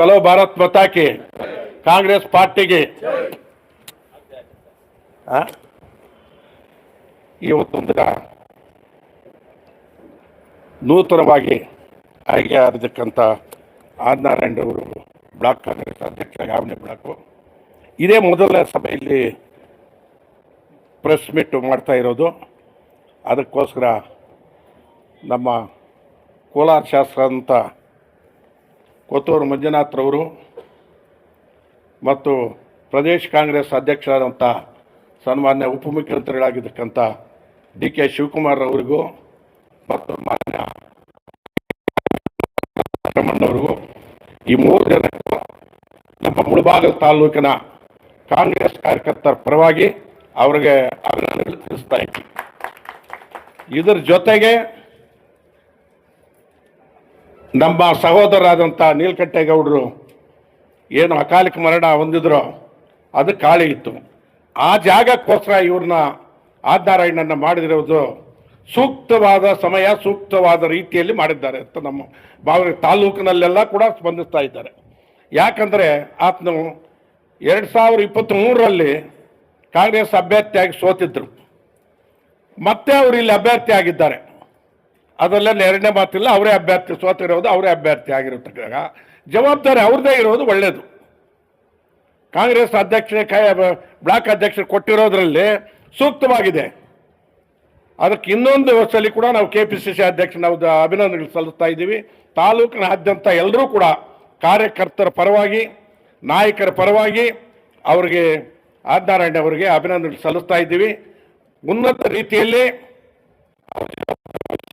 ಬಲೋ ಭಾರತ್ ಮತಾಕಿ ಕಾಂಗ್ರೆಸ್ ಪಾರ್ಟಿಗೆ? ಇವತ್ತೊಂದು ನೂತನವಾಗಿ ಆಯ್ಕೆ ಆಗಿರ್ತಕ್ಕಂಥ ಆದಿನಾರಾಯಣ ಅವರು ಬ್ಲಾಕ್ ಕಾಂಗ್ರೆಸ್ ಅಧ್ಯಕ್ಷ ಯಾವನೇ ಬ್ಲಾಕು. ಇದೇ ಮೊದಲನೇ ಸಭೆಯಲ್ಲಿ ಪ್ರೆಸ್ ಮೀಟ್ ಮಾಡ್ತಾ ಇರೋದು. ಅದಕ್ಕೋಸ್ಕರ ನಮ್ಮ ಕೋಲಾರ ಶಾಸ್ತ್ರ ಅಂತ ಕೊತ್ತೂರು ಮಂಜುನಾಥ್ರವರು ಮತ್ತು ಪ್ರದೇಶ ಕಾಂಗ್ರೆಸ್ ಅಧ್ಯಕ್ಷರಾದಂಥ ಸನ್ಮಾನ್ಯ ಉಪಮುಖ್ಯಮಂತ್ರಿಗಳಾಗಿರ್ತಕ್ಕಂಥ ಡಿ ಕೆ ಶಿವಕುಮಾರ್ ಅವರಿಗೂ ಮತ್ತು ಮಾನ್ಯ ಅವರಿಗೂ ಈ ಮೂರು ಜನ ನಮ್ಮ ಮುಳಬಾಗಲ್ ತಾಲೂಕಿನ ಕಾಂಗ್ರೆಸ್ ಕಾರ್ಯಕರ್ತರ ಪರವಾಗಿ ಅವರಿಗೆ ಅಭಿನಂದನೆ ತಿಳಿಸ್ತಾ ಇದ್ದೀನಿ. ಇದರ ಜೊತೆಗೆ ನಮ್ಮ ಸಹೋದರರಾದಂಥ ನೀಲಕಂಠೇಗೌಡರು ಏನು ಅಕಾಲಿಕ ಮರಣ ಹೊಂದಿದ್ರು ಅದು ಖಾಲಿ ಇತ್ತು. ಆ ಜಾಗಕ್ಕೋಸ್ಕರ ಇವ್ರನ್ನ ಆದ್ನಾರಾಯಣನ ಮಾಡಿದಿರೋದು ಸೂಕ್ತವಾದ ಸಮಯ, ಸೂಕ್ತವಾದ ರೀತಿಯಲ್ಲಿ ಮಾಡಿದ್ದಾರೆ ಅಂತ ನಮ್ಮ ಭಾವನೆ ತಾಲೂಕಿನಲ್ಲೆಲ್ಲ ಕೂಡ ಸ್ಪಂದಿಸ್ತಾ ಇದ್ದಾರೆ. ಯಾಕಂದರೆ ಆತನು ಎರಡು ಸಾವಿರದ ಇಪ್ಪತ್ತ್ಮೂರರಲ್ಲಿ ಕಾಂಗ್ರೆಸ್ ಅಭ್ಯರ್ಥಿಯಾಗಿ ಸೋತಿದ್ರು. ಮತ್ತೆ ಅವರು ಇಲ್ಲಿ ಅಭ್ಯರ್ಥಿ ಆಗಿದ್ದಾರೆ ಅದರಲ್ಲೆಲ್ಲ ಎರಡನೇ ಮಾತಿಲ್ಲ, ಅವರೇ ಅಭ್ಯರ್ಥಿ ಸೋತಿರೋದು ಅವರೇ ಅಭ್ಯರ್ಥಿ ಆಗಿರತಕ್ಕ ಜವಾಬ್ದಾರಿ ಅವ್ರದ್ದೇ ಇರೋದು ಒಳ್ಳೆಯದು ಕಾಂಗ್ರೆಸ್ ಅಧ್ಯಕ್ಷ ಬ್ಲಾಕ್ ಅಧ್ಯಕ್ಷರು ಕೊಟ್ಟಿರೋದ್ರಲ್ಲಿ ಸೂಕ್ತವಾಗಿದೆ. ಅದಕ್ಕೆ ಇನ್ನೊಂದು ವರ್ಷದಲ್ಲಿ ಕೂಡ ನಾವು ಕೆ ಪಿ ಸಿ ಸಿ ಅಧ್ಯಕ್ಷ, ನಾವು ಅಭಿನಂದನೆಗಳು ಸಲ್ಲಿಸ್ತಾ ಇದ್ದೀವಿ. ತಾಲೂಕಿನಾದ್ಯಂತ ಎಲ್ಲರೂ ಕೂಡ ಕಾರ್ಯಕರ್ತರ ಪರವಾಗಿ, ನಾಯಕರ ಪರವಾಗಿ ಅವರಿಗೆ ಆದಿನಾರಾಯಣ ಅವರಿಗೆ ಅಭಿನಂದನೆ ಸಲ್ಲಿಸ್ತಾ ಇದ್ದೀವಿ. ಉನ್ನತ ರೀತಿಯಲ್ಲಿ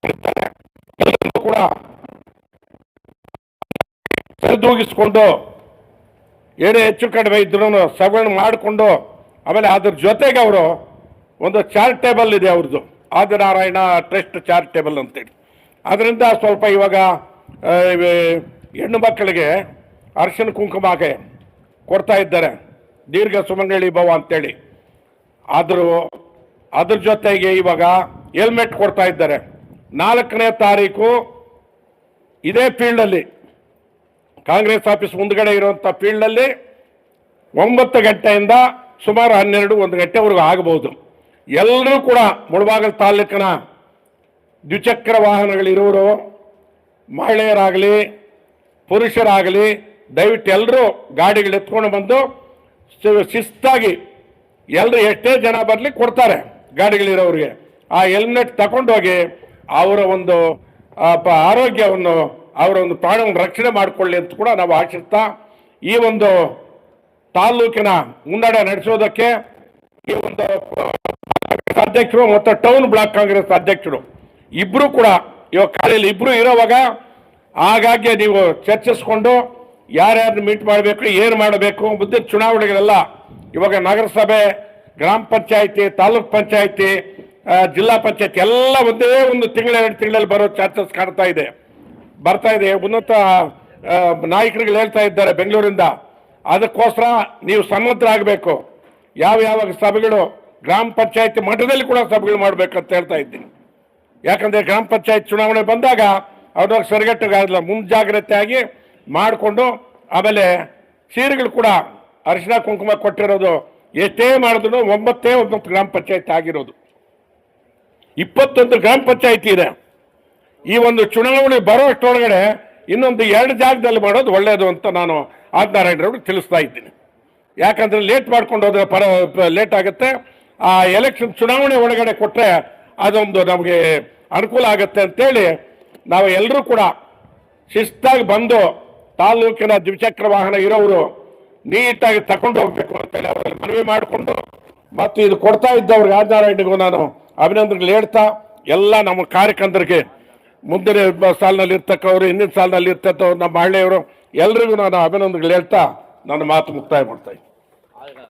ಎಲ್ಲರೂ ಕೂಡ ಸರಿದೂಗಿಸ್ಕೊಂಡು ಏನೇ ಹೆಚ್ಚು ಕಡಿಮೆ ಇದ್ರೂ ಸಗಣ ಮಾಡಿಕೊಂಡು, ಆಮೇಲೆ ಅದ್ರ ಜೊತೆಗೆ ಅವರು ಒಂದು ಚಾರಿಟೇಬಲ್ ಇದೆ ಅವ್ರದ್ದು, ಆದಿನಾರಾಯಣ ಟ್ರಸ್ಟ್ ಚಾರಿಟೇಬಲ್ ಅಂತೇಳಿ. ಅದರಿಂದ ಸ್ವಲ್ಪ ಇವಾಗ ಹೆಣ್ಣು ಮಕ್ಕಳಿಗೆ ಅರ್ಶನ ಕುಂಕುಮಾಗೆ ಕೊಡ್ತಾ ಇದ್ದಾರೆ, ದೀರ್ಘ ಸುಮಂಗಳಿ ಭವ ಅಂತೇಳಿ. ಆದರೂ ಅದ್ರ ಜೊತೆಗೆ ಇವಾಗ ಹೆಲ್ಮೆಟ್ ಕೊಡ್ತಾ ಇದ್ದಾರೆ. ನಾಲ್ಕನೇ ತಾರೀಕು ಇದೇ ಫೀಲ್ಡಲ್ಲಿ ಕಾಂಗ್ರೆಸ್ ಆಫೀಸ್ ಮುಂದ್ಗಡೆ ಇರುವಂಥ ಫೀಲ್ಡಲ್ಲಿ ಒಂಬತ್ತು ಗಂಟೆಯಿಂದ ಸುಮಾರು ಹನ್ನೆರಡು, ಒಂದು ಗಂಟೆವರೆಗೂ ಆಗಬಹುದು ಎಲ್ಲರೂ ಕೂಡ ಮುಳಬಾಗಲ್ ತಾಲೂಕಿನ ದ್ವಿಚಕ್ರ ವಾಹನಗಳಿರೋರು ಮಹಿಳೆಯರಾಗಲಿ, ಪುರುಷರಾಗಲಿ, ದಯವಿಟ್ಟು ಎಲ್ಲರೂ ಗಾಡಿಗಳು ಎತ್ಕೊಂಡು ಬಂದು ಶಿಸ್ತಾಗಿ ಎಲ್ಲರೂ ಎಷ್ಟೇ ಜನ ಬರಲಿ ಕೊಡ್ತಾರೆ ಗಾಡಿಗಳಿರೋರಿಗೆ. ಆ ಹೆಲ್ಮೆಟ್ ತಗೊಂಡೋಗಿ ಅವರ ಒಂದು ಆರೋಗ್ಯವನ್ನು, ಅವರ ಒಂದು ಪ್ರಾಣವನ್ನು ರಕ್ಷಣೆ ಮಾಡಿಕೊಳ್ಳಿ ಅಂತ ಕೂಡ ನಾವು ಆಶಿಸ್ತಾ, ಈ ಒಂದು ತಾಲೂಕಿನ ಮುನ್ನಡೆ ನಡೆಸೋದಕ್ಕೆ ಈ ಒಂದು ಅಧ್ಯಕ್ಷರು ಮತ್ತು ಟೌನ್ ಬ್ಲಾಕ್ ಕಾಂಗ್ರೆಸ್ ಅಧ್ಯಕ್ಷರು ಇಬ್ಬರು ಕೂಡ, ಇವಾಗ ಕಾಲೇಜಲ್ಲಿ ಇಬ್ಬರು ಇರೋವಾಗ ಹಾಗಾಗಿ ನೀವು ಚರ್ಚಿಸ್ಕೊಂಡು ಯಾರ್ಯಾರನ್ನ ಮೀಟ್ ಮಾಡಬೇಕು, ಏನು ಮಾಡಬೇಕು, ಮುಂದಿನ ಚುನಾವಣೆಗಳೆಲ್ಲ ಇವಾಗ ನಗರಸಭೆ, ಗ್ರಾಮ ಪಂಚಾಯಿತಿ, ತಾಲೂಕ್ ಪಂಚಾಯತಿ ಜಿಲ್ಲಾ ಪಂಚಾಯತ್ ಎಲ್ಲ ಒಂದೇ ಒಂದು ತಿಂಗಳ, ಎರಡು ತಿಂಗಳಲ್ಲಿ ಬರೋ ಚಾನ್ಸಸ್ ಕಾಣ್ತಾ ಇದೆ. ಬರ್ತಾ ಇದೆ. ಉನ್ನತ ನಾಯಕರುಗಳು ಹೇಳ್ತಾ ಇದ್ದಾರೆ ಬೆಂಗಳೂರಿಂದ. ಅದಕ್ಕೋಸ್ಕರ ನೀವು ಸನ್ನದ್ಧರಾಗಬೇಕು ಯಾವ ಯಾವ ಸಭೆಗಳು, ಗ್ರಾಮ ಪಂಚಾಯತ್ ಮಟ್ಟದಲ್ಲಿ ಕೂಡ ಸಭೆಗಳು ಮಾಡಬೇಕಂತ ಹೇಳ್ತಾ ಇದ್ದೀನಿ. ಯಾಕಂದ್ರೆ ಗ್ರಾಮ ಪಂಚಾಯತ್ ಚುನಾವಣೆ ಬಂದಾಗ ಅವ್ರವ್ರ ಮುಂಜಾಗ್ರತೆ ಮುಂಜಾಗ್ರತೆಯಾಗಿ ಮಾಡಿಕೊಂಡು ಆಮೇಲೆ ಸೀರೆಗಳು ಕೂಡ ಅರಿಶಿನ ಕುಂಕುಮ ಕೊಟ್ಟಿರೋದು ಎಷ್ಟೇ ಮಾಡಿದ್ರು ಒಂಬತ್ತೇ ಒಂಬತ್ತು ಗ್ರಾಮ ಪಂಚಾಯತ್ ಆಗಿರೋದು. ಇಪ್ಪತ್ತೊಂದು ಗ್ರಾಮ ಪಂಚಾಯಿತಿ ಇದೆ. ಈ ಒಂದು ಚುನಾವಣೆ ಬರೋ ಅಷ್ಟೊಳಗಡೆ ಇನ್ನೊಂದು ಎರಡು ಜಾಗದಲ್ಲಿ ಮಾಡೋದು ಒಳ್ಳೆಯದು ಅಂತ ನಾನು ಆದಿನಾರಾಯಣರವ್ರಿಗೆ ತಿಳಿಸ್ತಾ ಇದ್ದೀನಿ. ಯಾಕಂದ್ರೆ ಲೇಟ್ ಮಾಡ್ಕೊಂಡು ಹೋದ್ರೆ ಪರ ಲೇಟ್ ಆಗುತ್ತೆ. ಆ ಎಲೆಕ್ಷನ್ ಚುನಾವಣೆ ಒಳಗಡೆ ಕೊಟ್ಟರೆ ಅದೊಂದು ನಮಗೆ ಅನುಕೂಲ ಆಗುತ್ತೆ ಅಂತೇಳಿ ನಾವು ಎಲ್ಲರೂ ಕೂಡ ಶಿಸ್ತಾಗಿ ಬಂದು ತಾಲೂಕಿನ ದ್ವಿಚಕ್ರ ವಾಹನ ಇರೋರು ನೀಟಾಗಿ ತಕೊಂಡು ಹೋಗ್ಬೇಕು ಅಂತೇಳಿ ಅವರಲ್ಲಿ ಮನವಿ ಮಾಡಿಕೊಂಡು ಮತ್ತು ಇದು ಕೊಡ್ತಾ ಇದ್ದವ್ರಿಗೆ ಆದಿನಾರಾಯಣಗೂ ನಾನು ಅಭಿನಂದನೆಗಳು ಹೇಳ್ತಾ ಎಲ್ಲ ನಮ್ಮ ಕಾರ್ಯಕರ್ತರಿಗೆ ಮುಂದಿನ ಸಾಲಿನಲ್ಲಿ ಇರ್ತಕ್ಕವರು, ಹಿಂದಿನ ಸಾಲಿನಲ್ಲಿ ಇರ್ತಕ್ಕವ್ರು, ನಮ್ಮ ಹಳ್ಳಿಯವರು, ಎಲ್ರಿಗೂ ನಾನು ಅಭಿನಂದನೆಗಳು ಹೇಳ್ತಾ ನನ್ನ ಮಾತು ಮುಕ್ತಾಯ ಮಾಡ್ತಾ